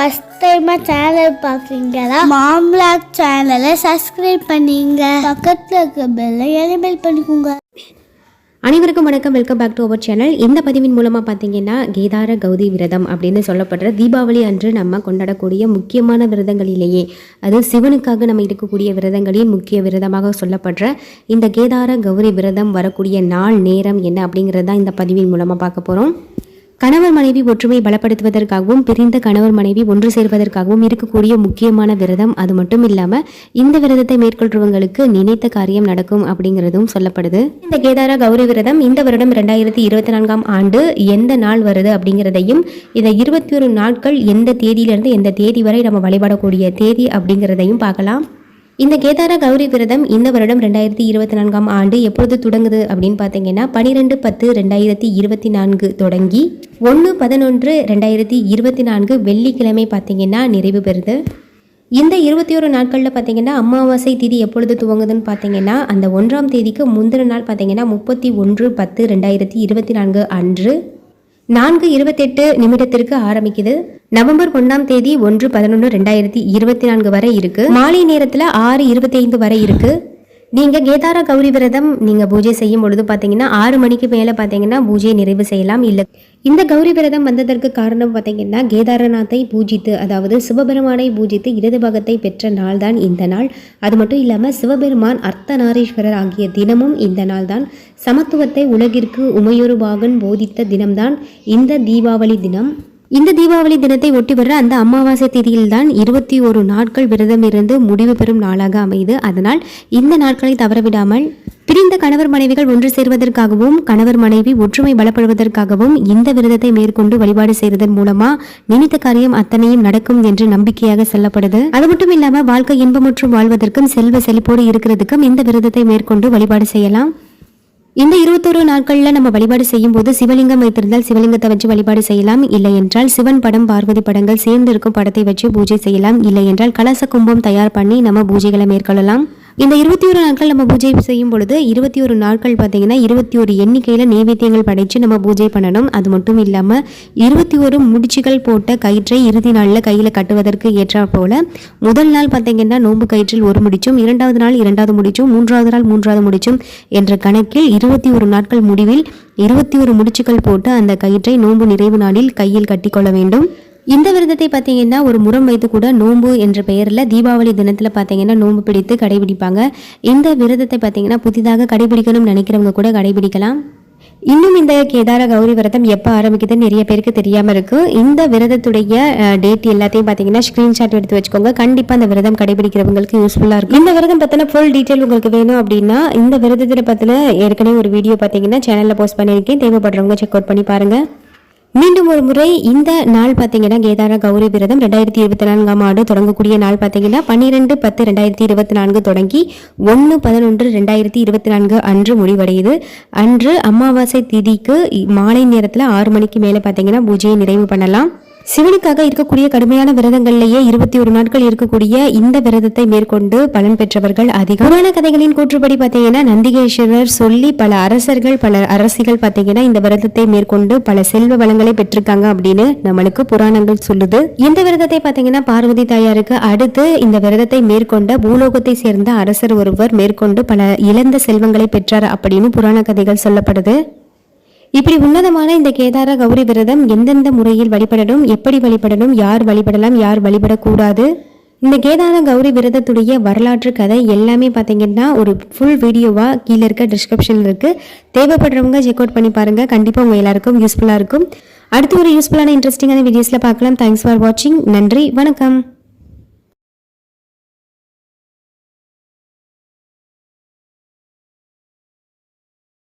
First டைமாக channel பார்க்குறீங்களா மாம்லாக் சேனலை சப்ஸ்கிரைப் பண்ணிங்க பக்கத்தில் இருக்க பெல்லை எனேபிள் பண்ணிக்கோங்க. அனைவருக்கும் வணக்கம். Welcome back to our channel இந்த பதிவின் மூலமாக பார்த்தீங்கன்னா கேதார கௌரி விரதம் அப்படின்னு சொல்லப்படுற தீபாவளி அன்று நம்ம கொண்டாடக்கூடிய முக்கியமான விரதங்களிலேயே அது சிவனுக்காக நம்ம இருக்கக்கூடிய விரதங்களில் முக்கிய விரதமாக சொல்லப்படுற இந்த கேதார கௌரி விரதம் வரக்கூடிய நாள் நேரம் என்ன அப்படிங்கிறது தான் இந்த பதிவின் மூலமாக பார்க்க போகிறோம் கணவர் மனைவி ஒற்றுமை பலப்படுத்துவதற்காகவும் பிரிந்த கணவர் மனைவி ஒன்று சேர்வதற்காகவும் இருக்கக்கூடிய முக்கியமான விரதம் அது மட்டும் இல்லாமல் இந்த விரதத்தை மேற்கொள்றவங்களுக்கு நினைத்த காரியம் நடக்கும் அப்படிங்கிறதும் சொல்லப்படுது. இந்த கேதார கௌரி விரதம் இந்த வருடம் ரெண்டாயிரத்தி இருபத்தி நான்காம் ஆண்டு எந்த நாள் வருது அப்படிங்கிறதையும் இந்த இருபத்தி ஒரு நாட்கள் எந்த தேதியிலிருந்து எந்த தேதி வரை நம்ம வழிபடக்கூடிய தேதி அப்படிங்கிறதையும் பார்க்கலாம். இந்த கேதார கௌரி விரதம் இந்த வருடம் ரெண்டாயிரத்தி இருபத்தி நான்காம் ஆண்டு எப்பொழுது தொடங்குது அப்படின்னு பார்த்தீங்கன்னா பனிரெண்டு பத்து ரெண்டாயிரத்தி இருபத்தி நான்கு தொடங்கி ஒன்று பதினொன்று ரெண்டாயிரத்தி இருபத்தி நான்கு வெள்ளிக்கிழமை பார்த்தீங்கன்னா நிறைவு பெறுது. இந்த இருபத்தி ஒரு நாட்களில் பார்த்தீங்கன்னா அமாவாசை தேதி எப்பொழுது துவங்குதுன்னு பார்த்தீங்கன்னா அந்த ஒன்றாம் தேதிக்கு முந்தின நாள் பார்த்தீங்கன்னா முப்பத்தி ஒன்று பத்து ரெண்டாயிரத்தி இருபத்தி நான்கு அன்று. நான்கு இருபத்தெட்டு நிமிடத்திற்கு ஆரம்பிக்குது. நவம்பர் ஒன்னாம் தேதி ஒன்று பதினொன்று ரெண்டாயிரத்தி இருபத்தி நான்கு வரை இருக்கு. மாலை நேரத்துல ஆறு இருபத்தி ஐந்து வரை இருக்கு. நீங்கள் கேதார கௌரி விரதம் நீங்கள் பூஜை செய்யும் பொழுது பார்த்தீங்கன்னா ஆறு மணிக்கு மேலே பார்த்தீங்கன்னா பூஜையை நிறைவு செய்யலாம். இல்லை இந்த கௌரி விரதம் வந்ததற்கு காரணம் பார்த்தீங்கன்னா கேதாரநாத்தை பூஜித்து அதாவது சிவபெருமானை பூஜித்து இடது பாகத்தை பெற்ற நாள் தான் இந்த நாள். அது மட்டும் இல்லாமல் சிவபெருமான் அர்த்தநாரீஸ்வரர் ஆகிய தினமும் இந்த நாள் தான் சமத்துவத்தை உலகிற்கு உமையொரு பாகன் போதித்த தினம்தான் இந்த தீபாவளி தினம். இந்த தீபாவளி தினத்தை ஒட்டி வர அந்த அமாவாசை திதியில்தான் இருபத்தி ஒரு நாட்கள் விரதம் இருந்து முடிவு பெறும் நாளாக அமைது அதனால் இந்த நாட்களை தவறவிடாமல் பிரிந்த கணவர் மனைவிகள் ஒன்று சேர்வதற்காகவும் கணவர் மனைவி ஒற்றுமை பலப்படுவதற்காகவும் இந்த விரதத்தை மேற்கொண்டு வழிபாடு செய்வதன் மூலமா நினைத்த காரியம் அத்தனையும் நடக்கும் என்று நம்பிக்கையாக சொல்லப்படுது. அது மட்டும் இல்லாம வாழ்க்கை இன்பமுற்றும் வாழ்வதற்கும் செல்வ செழிப்போடு இருக்கிறதுக்கும் இந்த விரதத்தை மேற்கொண்டு வழிபாடு செய்யலாம். இந்த இருபத்தொரு நாட்களில் நம்ம வழிபாடு செய்யும் போது சிவலிங்கம் வைத்திருந்தால் சிவலிங்கத்தை வச்சு வழிபாடு செய்யலாம். இல்லை என்றால் சிவன் படம் பார்வதி படங்கள் சேர்ந்து இருக்கும் படத்தை வச்சு பூஜை செய்யலாம். இல்லை என்றால் கலச கும்பம் தயார் பண்ணி நம்ம பூஜைகளை மேற்கொள்ளலாம். இந்த இருபத்தி ஒரு நாட்கள் நம்ம பூஜை செய்யும் பொழுது இருபத்தி ஒரு நாட்கள் பார்த்தீங்கன்னா இருபத்தி ஒரு எண்ணிக்கையில் நைவேத்தியங்கள் படைத்து நம்ம பூஜை பண்ணணும். அது மட்டும் இல்லாமல் இருபத்தி ஒரு முடிச்சுகள் போட்ட கயிற்றை இறுதி நாளில் கையில் கட்டுவதற்கு ஏற்றா போல முதல் நாள் பார்த்தீங்கன்னா நோன்பு கயிற்றில் ஒரு முடிச்சும் இரண்டாவது நாள் இரண்டாவது முடிச்சும் மூன்றாவது நாள் மூன்றாவது முடிச்சும் என்ற கணக்கில் இருபத்தி ஒரு நாட்கள் முடிவில் இருபத்தி ஒரு முடிச்சுகள் போட்டு அந்த கயிற்றை நோன்பு நிறைவு நாளில் கையில் கட்டிக்கொள்ள வேண்டும். இந்த விரதத்தை பார்த்தீங்கன்னா ஒரு முறம் வைத்து கூட நோன்பு என்ற பெயரில் தீபாவளி தினத்தில் பார்த்தீங்கன்னா நோன்பு பிடித்து கடைபிடிப்பாங்க. இந்த விரதத்தை பார்த்தீங்கன்னா புதிதாக கடைபிடிக்கணும்னு நினைக்கிறவங்க கூட கடைபிடிக்கலாம். இன்னும் இந்த கேதார கௌரி விரதம் எப்போ ஆரம்பிக்குதுன்னு நிறைய பேருக்கு தெரியாமல் இருக்குது இந்த விரதத்துடைய டேட் எல்லாத்தையும் பார்த்தீங்கன்னா ஸ்க்ரீன்ஷாட் எடுத்து வச்சுக்கோங்க. கண்டிப்பாக அந்த விரதம் கடைபிடிக்கிறவங்களுக்கு யூஸ்ஃபுல்லாக இருக்கும். இந்த விரதம் பற்றின ஃபுல் டீட்டெயில் உங்களுக்கு வேணும் அப்படின்னா இந்த விரதத்தை பற்றின ஏற்கனவே ஒரு வீடியோ பார்த்தீங்கன்னா சேனலில் போஸ்ட் பண்ணியிருக்கேன். தேவைப்படுறவங்க செக் அவுட் பண்ணி பாருங்கள் மீண்டும் ஒரு முறை இந்த நாள் பார்த்தீங்கன்னா கேதார கௌரி விரதம் ரெண்டாயிரத்தி இருபத்தி நான்காம் ஆண்டு தொடங்கக்கூடிய நாள் பார்த்தீங்கன்னா பன்னிரெண்டு பத்து ரெண்டாயிரத்தி இருபத்தி நான்கு தொடங்கி ஒன்று பதினொன்று ரெண்டாயிரத்தி இருபத்தி நான்கு அன்று முடிவடையுது. அன்று அமாவாசை திதிக்கு மாலை நேரத்தில் ஆறு மணிக்கு மேலே பார்த்தீங்கன்னா பூஜையை நிறைவு பண்ணலாம். சிவனுக்காக இருக்கக்கூடிய கடுமையான விரதங்கள்லேயே இருபத்தி ஒரு நாட்கள் இருக்கக்கூடிய இந்த விரதத்தை மேற்கொண்டு பலன் பெற்றவர்கள் அதிகம். புராண கதைகளின் கூற்றுப்படி பார்த்தீங்கன்னா நந்திகேஸ்வரர் சொல்லி பல அரசர்கள் பல அரசிகள் பார்த்தீங்கன்னா இந்த விரதத்தை மேற்கொண்டு பல செல்வ வளங்களை பெற்றிருக்காங்க அப்படின்னு நம்மளுக்கு புராணங்கள் சொல்லுது. இந்த விரதத்தை பார்த்தீங்கன்னா பார்வதி தாயாருக்கு அடுத்து இந்த விரதத்தை மேற்கொண்ட பூலோகத்தை சேர்ந்த அரசர் ஒருவர் மேற்கொண்டு பல இழந்த செல்வங்களை பெற்றார் அப்படின்னு புராண கதைகள் சொல்லப்படுது. இப்படி உன்னதமான இந்த கேதார கௌரி விரதம் எந்தெந்த முறையில் வழிபடணும் எப்படி வழிபடணும் யார் வழிபடலாம் யார் வழிபடக்கூடாது? இந்த கேதார கௌரி விரதத்துடைய வரலாற்று கதை எல்லாமே பார்த்தீங்கன்னா ஒரு ஃபுல் வீடியோவாக கீழே இருக்க டிஸ்கிரிப்ஷனில் இருக்குது தேவைப்படுறவங்க செக் அவுட் பண்ணி பாருங்கள் கண்டிப்பாக உங்கள் எல்லாருக்கும் யூஸ்ஃபுல்லாக இருக்கும். அடுத்து ஒரு யூஸ்ஃபுல்லான இன்ட்ரெஸ்டிங்கான வீடியோஸில் பார்க்கலாம். தேங்க்ஸ் ஃபார் வாட்சிங் நன்றி. வணக்கம்.